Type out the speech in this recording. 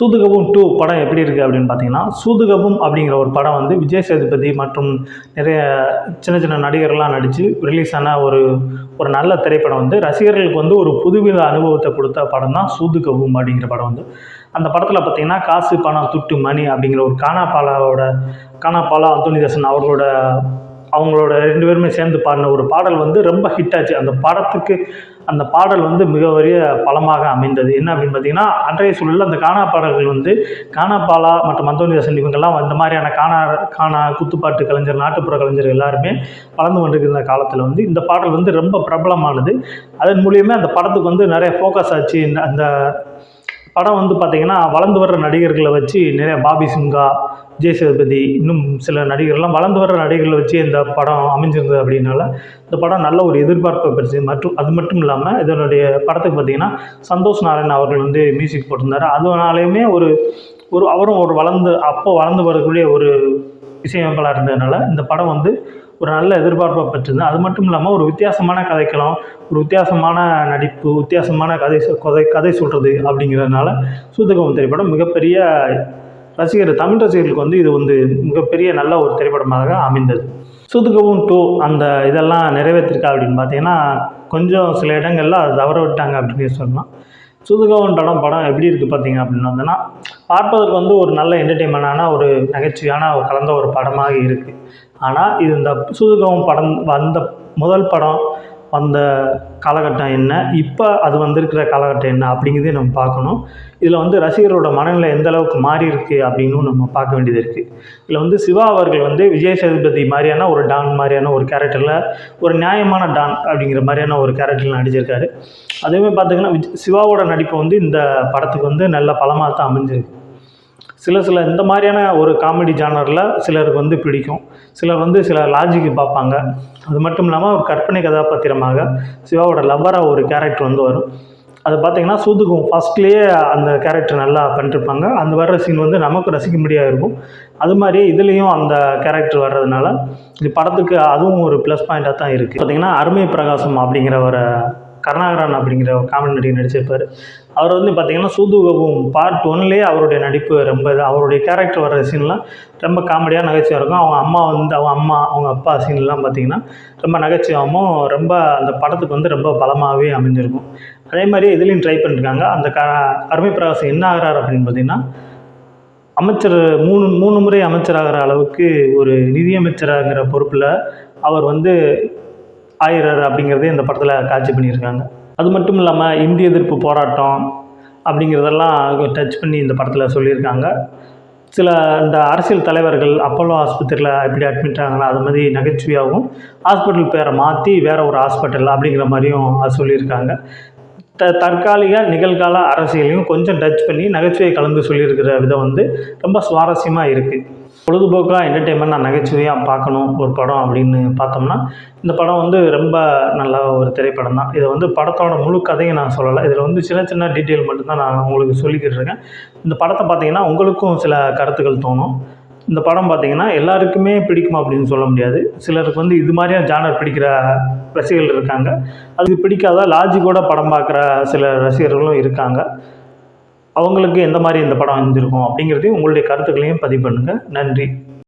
சூதுகவும் two படம் எப்படி இருக்குது அப்படின்னு பார்த்தீங்கன்னா சூதுகவும் அப்படிங்கிற ஒரு படம் வந்து விஜய் சேதுபதி மற்றும் நிறைய சின்ன சின்ன நடிகர்லாம் நடித்து ரிலீஸ் ஆன ஒரு ஒரு நல்ல திரைப்படம் வந்து. ரசிகர்களுக்கு வந்து ஒரு புதுவித அனுபவத்தை கொடுத்த படம் தான் சூதுகவும் அப்படிங்கிற படம் வந்து. அந்த படத்தில் பார்த்தீங்கன்னா காசு பணம் துட்டு மணி அப்படிங்கிற ஒரு கானாபாலாவோட கானாபாலா அந்தோனிதாசன் அவர்களோட அவங்களோட ரெண்டு பேருமே சேர்ந்து பாடின ஒரு பாடல் வந்து ரொம்ப ஹிட் ஆச்சு. அந்த படத்துக்கு அந்த பாடல் வந்து மிக பெரிய பலமாக அமைந்தது. என்ன அப்படின்னு பார்த்தீங்கன்னா அன்றைய சூழலில் அந்த கானா பாடல்கள் வந்து கானாபாலா மற்றும் அந்தோனிதாசன் இவங்கெல்லாம் இந்த மாதிரியான கானா கானா குத்துப்பாட்டு கலைஞர் நாட்டுப்புற கலைஞர் எல்லாருமே வளர்ந்து கொண்டிருக்கிற காலத்தில் வந்து இந்த பாடல் வந்து ரொம்ப பிரபலமானது. அதன் மூலியமே அந்த படத்துக்கு வந்து நிறைய ஃபோக்கஸ் ஆச்சு. இந்த அந்த படம் வந்து பார்த்திங்கன்னா வளர்ந்து வர்ற நடிகர்களை வச்சு நிறைய பாபி சிங்கா விஜய் சேதுபதி இன்னும் சில நடிகர்லாம் வளர்ந்து வர்ற நடிகர்களை வச்சு இந்த படம் அமைஞ்சிருந்தது அப்படின்னால இந்த படம் நல்ல ஒரு எதிர்பார்ப்பை பெருசு மற்றும் அது மட்டும் இல்லாமல் இதனுடைய படத்துக்கு பார்த்திங்கன்னா சந்தோஷ் நாராயண் அவர்கள் வந்து மியூசிக் போட்டிருந்தார். அதனாலையுமே ஒரு ஒரு அவரும் ஒரு வளர்ந்து அப்போ வளர்ந்து வரக்கூடிய ஒரு இசையமைப்பாளர் இருந்ததுனால இந்த படம் வந்து ஒரு நல்ல எதிர்பார்ப்பை பெற்றிருந்தது. அது மட்டும் இல்லாமல் ஒரு வித்தியாசமான கதைக்கலாம் ஒரு வித்தியாசமான நடிப்பு வித்தியாசமான கதை கதை கதை சொல்கிறது அப்படிங்கிறதுனால சூதகம் திரைப்படம் மிகப்பெரிய ரசிகர் தமிழ் ரசிகர்களுக்கு வந்து இது வந்து மிகப்பெரிய நல்ல ஒரு திரைப்படமாக அமைந்தது. சூதுகவும் டூ அந்த இதெல்லாம் நிறைவேற்றிருக்கா அப்படின்னு பார்த்தீங்கன்னா கொஞ்சம் சில இடங்கள்ல அதை தவற விட்டாங்க அப்படின்னு சொல்லலாம். சூதுகவன் படம் படம் எப்படி இருக்குது பார்த்தீங்க அப்படின்னு வந்தோன்னா பார்ப்பதற்கு வந்து ஒரு நல்ல என்டர்டெயின்மெண்டான ஒரு நகைச்சுவையான ஒரு கலந்த ஒரு படமாக இருக்குது ஆனால் இது இந்த சூதுகவன் படம் வந்த முதல் படம் அந்த காலகட்டம் என்ன இப்போ அது வந்திருக்கிற காலகட்டம் என்ன அப்படிங்கிறதையும் நம்ம பார்க்கணும். இதில் வந்து ரசிகரோட மனநிலை எந்த அளவுக்கு மாறி இருக்கு அப்படின்னும் நம்ம பார்க்க வேண்டியது இருக்குது இதில் வந்து சிவா அவர்கள் வந்து விஜய் சேதுபதி மாதிரியான ஒரு டான் மாதிரியான ஒரு கேரக்டரில் ஒரு நியாயமான டான் அப்படிங்கிற மாதிரியான ஒரு கேரக்டரில் நடிச்சிருக்காரு. அதேமாதிரி பார்த்தீங்கன்னா விஜய் சிவாவோட நடிப்பு வந்து இந்த படத்துக்கு வந்து நல்ல பலமாக தான் அமைஞ்சிருக்கு. சில சில இந்த மாதிரியான ஒரு காமெடி ஜானரில் சிலருக்கு வந்து பிடிக்கும். சிலர் வந்து சில லாஜிக்கு பார்ப்பாங்க. அது மட்டும் இல்லாமல் ஒரு கற்பனை கதாபாத்திரமாக சிவாவோட லவ்வராக ஒரு கேரக்டர் வந்து வரும். அது பார்த்தீங்கன்னா சூதுக்கும் ஃபஸ்ட்லேயே அந்த கேரக்டர் நல்லா பண்ணிருப்பாங்க. அந்த வர்ற சீன் வந்து நமக்கு ரசிக்க முடியாது இருக்கும். அது மாதிரி இதுலேயும் அந்த கேரக்டர் வர்றதுனால இது படத்துக்கு அதுவும் ஒரு ப்ளஸ் பாயிண்ட்டாக தான் இருக்குது பார்த்தீங்கன்னா அருமை பிரகாசம் அப்படிங்கிற ஒரு கருணாகரன் அப்படிங்கிற ஒரு காமெடி நடிகர் நடிச்சிருப்பார். அவர் வந்து பார்த்தீங்கன்னா சூதுகபும் பார்ட் ஒன்லேயே அவருடைய நடிப்பு ரொம்ப இது அவருடைய கேரக்டர் வர்ற சீன்லாம் ரொம்ப காமெடியாக நகைச்சுவாக இருக்கும். அவங்க அம்மா வந்து அவங்க அம்மா அவங்க அப்பா சீன்லாம் பார்த்தீங்கன்னா ரொம்ப நகைச்சுவாகவும் ரொம்ப அந்த படத்துக்கு வந்து ரொம்ப பலமாகவே அமைஞ்சிருக்கும். அதே மாதிரி இதுலேயும் ட்ரை பண்ணியிருக்காங்க அந்த க அருமை பிரகாசம் என்ன ஆகிறார் அப்படின்னு பார்த்தீங்கன்னா அமைச்சர் மூணு மூணு முறை அமைச்சராகிற அளவுக்கு ஒரு நிதியமைச்சராகிற பொறுப்பில் அவர் வந்து ஆயிரர் அப்படிங்கிறதே இந்த படத்தில் காட்சி பண்ணியிருக்காங்க. அது மட்டும் இல்லாமல் இந்திய எதிர்ப்பு போராட்டம் அப்படிங்கிறதெல்லாம் டச் பண்ணி இந்த படத்தில் சொல்லியிருக்காங்க. சில இந்த அரசியல் தலைவர்கள் அப்போலோ ஆஸ்பத்திரியில் எப்படி அட்மிட் ஆகலாம் அது மாதிரி நகைச்சுவையாகவும் ஹாஸ்பிட்டல் பேரை மாற்றி வேறு ஒரு ஹாஸ்பிட்டல் அப்படிங்கிற மாதிரியும் சொல்லியிருக்காங்க. த தற்காலிக நிகழ்கால அரசியலையும் கொஞ்சம் டச் பண்ணி நகைச்சுவை கலந்து சொல்லியிருக்கிற விதம் வந்து ரொம்ப சுவாரஸ்யமாக இருக்குது பொழுதுபோக்காக என்டர்டெயின்மெண்ட் நான் நகைச்சுவையாக பார்க்கணும் ஒரு படம் அப்படின்னு பார்த்தோம்னா இந்த படம் வந்து ரொம்ப நல்ல ஒரு திரைப்படம் தான். இதை வந்து படத்தோட முழு கதையை நான் சொல்லலை. இதில் வந்து சின்ன சின்ன டீட்டெயில் மட்டும்தான் நான் உங்களுக்கு சொல்லிக்கிட்டு இருக்கேன். இந்த படத்தை பார்த்தீங்கன்னா உங்களுக்கும் சில கருத்துக்கள் தோணும். இந்த படம் பார்த்தீங்கன்னா எல்லாருக்குமே பிடிக்குமா அப்படின்னு சொல்ல முடியாது. சிலருக்கு வந்து இது மாதிரியான ஜானர் பிடிக்கிற ரசிகர்கள் இருக்காங்க. அது பிடிக்காத லாஜிக்கோட படம் பார்க்குற சில ரசிகர்களும் இருக்காங்க. அவங்களுக்கு எந்த மாதிரி இந்த படம் அமைஞ்சிருக்கும் அப்படிங்கிறதையும் உங்களுடைய கருத்துக்களையும் பதிவு பண்ணுங்கள் நன்றி.